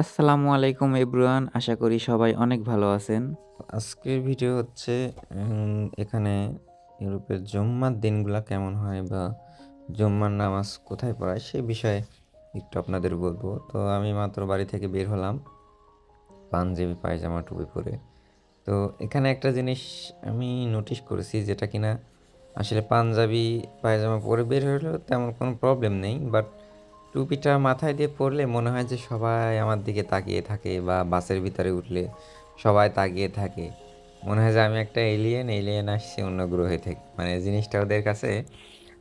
আসসালামু আলাইকুম এভরিওয়ান, আশা করি সবাই অনেক ভালো আছেন। আজকের ভিডিও হচ্ছে এখানে ইউরোপের জম্মার দিনগুলা কেমন হয় বা জম্মার নামাজ কোথায় পড়ায় সেই বিষয়ে একটু আপনাদের বলব। তো আমি মাত্র বাড়ি থেকে বের হলাম, পাঞ্জাবি পায়জামা টুপি পরে। তো এখানে একটা জিনিস আমি নোটিশ করেছি যেটা কিনা আসলে পাঞ্জাবি পায়জামা পরে বের হলেও তেমন কোনো প্রবলেম নেই বাট টুপিটা মাথায় দিয়ে পড়লে মনে হয় যে সবাই আমার দিকে তাকিয়ে থাকে বা বাসের ভিতরে উঠলে সবাই তাকিয়ে থাকে। মনে হয় যে আমি একটা এলিয়েন এলিয়েন আসছি অন্য গ্রহে থেকে। মানে জিনিসটা ওদের কাছে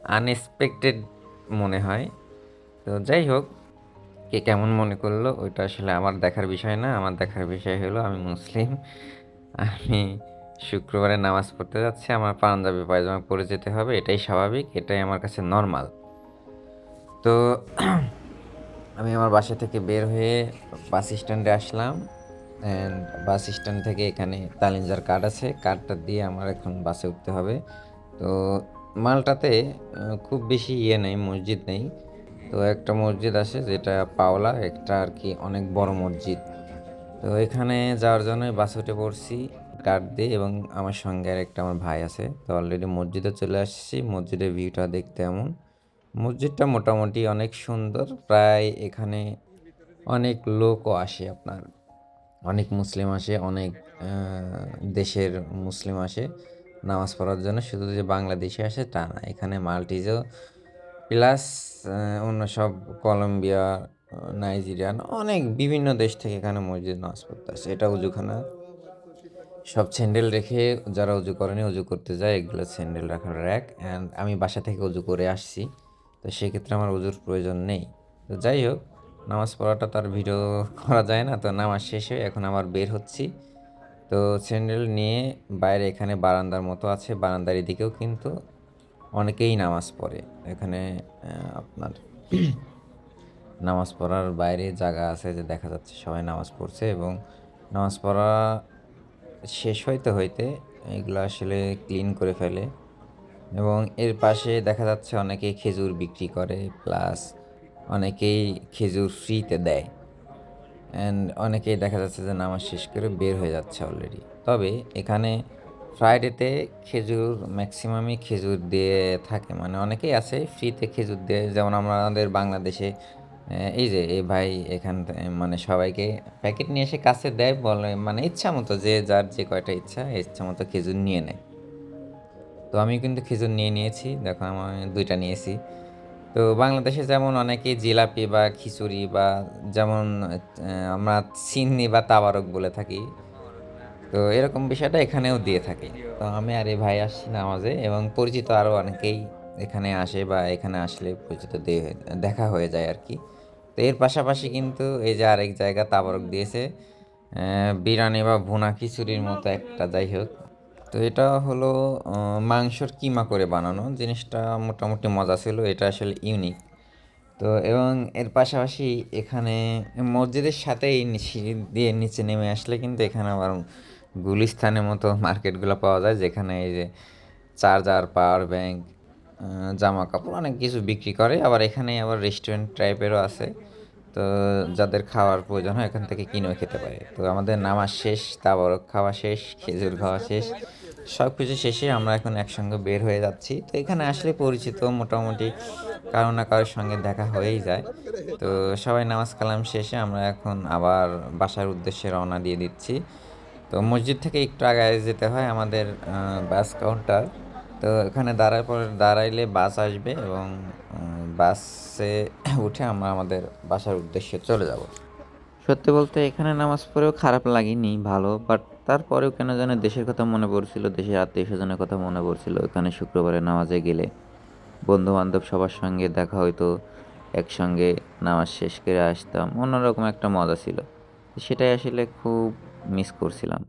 আনএক্সপেক্টেড মনে হয়। তো যাই হোক, কে কেমন মনে করল ওইটা আসলে আমার দেখার বিষয় না। আমার দেখার বিষয় হলো আমি মুসলিম। আমি শুক্রবারে নামাজ পড়তে যাচ্ছি। আমার পাঞ্জাবি পায়জামা পরে যেতে হবে। এটাই স্বাভাবিক, এটাই আমার কাছে নর্মাল তো আমি আমার বাসা থেকে বের হয়ে বাস স্ট্যান্ডে আসলাম অ্যান্ড বাস স্ট্যান্ড থেকে এখানে তালিঞ্জার কার্ড আছে। কার্ডটা দিয়ে আমার এখন বাসে উঠতে হবে। তো মালটাতে খুব বেশি ইয়ে নেই, মসজিদ নেই। তো একটা মসজিদ আছে যেটা পাওলা, একটা আর কি অনেক বড় মসজিদ। তো এখানে যাওয়ার জন্য বাসে উঠে পড়ছি কার্ড দিয়ে এবং আমার সঙ্গে আর একটা আমার ভাই আছে। তো অলরেডি মসজিদে চলে আসছি। মসজিদের ভিউটা দেখতে এমন। মসজিদটা মোটামুটি অনেক সুন্দর। প্রায় এখানে অনেক লোকও আসে আপনার। অনেক মুসলিম আসে, অনেক দেশের মুসলিম আসে নামাজ পড়ার জন্য। শুধু যে বাংলাদেশে আসে তা না, এখানে মাল্টিজও প্লাস অন্য সব কলম্বিয়া, নাইজেরিয়ান, অনেক বিভিন্ন দেশ থেকে এখানে মসজিদ নামাজ পড়তে আসে এটা উজুখানা সব স্যান্ডেল রেখে যারা উজু করেনি উজু করতে যায়, এগুলো স্যান্ডেল রাখার র্যাক। অ্যান্ড আমি বাসা থেকে উজু করে আসছি। তো সেক্ষেত্রে আমার উজুর প্রয়োজন নেই। তো যাই হোক, নামাজ পড়াটা তার ভিডিও করা যায় না, তো নামাজ শেষে এখন আবার বের হচ্ছি। তো স্যান্ডেল নিয়ে বাইরে এখানে বারান্দার মতো আছে, বারান্দার এদিকেও কিন্তু অনেকেই নামাজ পড়ে। এখানে আপনার নামাজ পড়ার বাইরে জায়গা আছে যে দেখা যাচ্ছে সবাই নামাজ পড়ছে এবং নামাজ পড়া শেষ হইতে হইতে এগুলো আসলে ক্লিন করে ফেলে। এবং এর পাশে দেখা যাচ্ছে অনেকেই খেজুর বিক্রি করে প্লাস অনেকেই খেজুর ফ্রিতে দেয়। অ্যান্ড অনেকেই দেখা যাচ্ছে যে নামাজ শেষ করে বের হয়ে যাচ্ছে অলরেডি তবে এখানে ফ্রাইডেতে খেজুর ম্যাক্সিমামই খেজুর দিয়ে থাকে। মানে অনেকেই আছে ফ্রিতে খেজুর দেয়। যেমন আমাদের বাংলাদেশে এই যে এই ভাই এখান মানে সবাইকে প্যাকেট নিয়ে এসে কাছে দেয় বলে মানে ইচ্ছা মতো যে যার যে কয়টা ইচ্ছা ইচ্ছা মতো খেজুর নিয়ে নেয়। তো আমি কিন্তু খেজুর নিয়ে নিয়েছি দেখো আমি দুইটা নিয়েছি। তো বাংলাদেশে যেমন অনেকে জিলাপি বা খিচুড়ি বা যেমন আমরা সিন্নি বা তাবারক বলে থাকি তো এরকম বিষয়টা এখানেও দিয়ে থাকে। তো আমি আর এই ভাই আসছি নামাজে এবং পরিচিত আরও অনেকেই এখানে আসে বা এখানে আসলে পরিচিত দেখা হয়ে যায় আর কি। তো এর পাশাপাশি কিন্তু এই যে আরেক জায়গা তাবারক দিয়েছে আহ, বিরিয়ানি বা ভুনা খিচুড়ির মতো একটা যাই হোক। তো এটা হলো মাংসর কিমা করে বানানো। জিনিসটা মোটামুটি মজা ছিল, এটা আসলে ইউনিক তো এবং এর পাশাপাশি এখানে মসজিদের সাথেই দিয়ে নিচে নেমে আসলে কিন্তু এখানে আবার গুলিস্তানের মতো মার্কেটগুলো পাওয়া যায়, যেখানে এই যে চার্জার, পাওয়ার ব্যাংক জামা কাপড় অনেক কিছু বিক্রি করে। আবার এখানে আবার রেস্টুরেন্ট টাইপেরও আছে। তো যাদের খাওয়ার প্রয়োজন হয়, এখান থেকে কিনেও খেতে পারে। তো আমাদের নামাজ শেষ, তাবরক খাওয়া শেষ, খেজুর খাওয়া শেষ। সব কিছু শেষে আমরা এখন একসঙ্গে বের হয়ে যাচ্ছি। তো এখানে আসলে পরিচিত মোটামুটি কারও না কারোর সঙ্গে দেখা হয়েই যায়। তো সবাই নামাজ কালাম শেষে আমরা এখন আবার বাসার উদ্দেশ্যে রওনা দিয়ে দিচ্ছি। তো মসজিদ থেকে একটু আগে যেতে হয় আমাদের বাস কাউন্টার। তো এখানে দাঁড়ায় পর দাঁড়াইলে বাস আসবে এবং বাসে উঠে আমরা আমাদের বাসার উদ্দেশ্যে চলে যাব। সত্যি বলতে এখানে নামাজ পড়েও খারাপ লাগেনি, ভালো বাট তারপরেও কেন যেন দেশের কথা মনে পড়ছিল, দেশের আত্মীয় স্বজনের কথা মনে পড়ছিল, এখানে শুক্রবারে নামাজে গেলে বন্ধু বান্ধব সবার সঙ্গে দেখা হইতো, একসঙ্গে নামাজ শেষ করে আসতাম, অন্যরকম একটা মজা ছিল। সেটাই আসলে খুব মিস করছিলাম।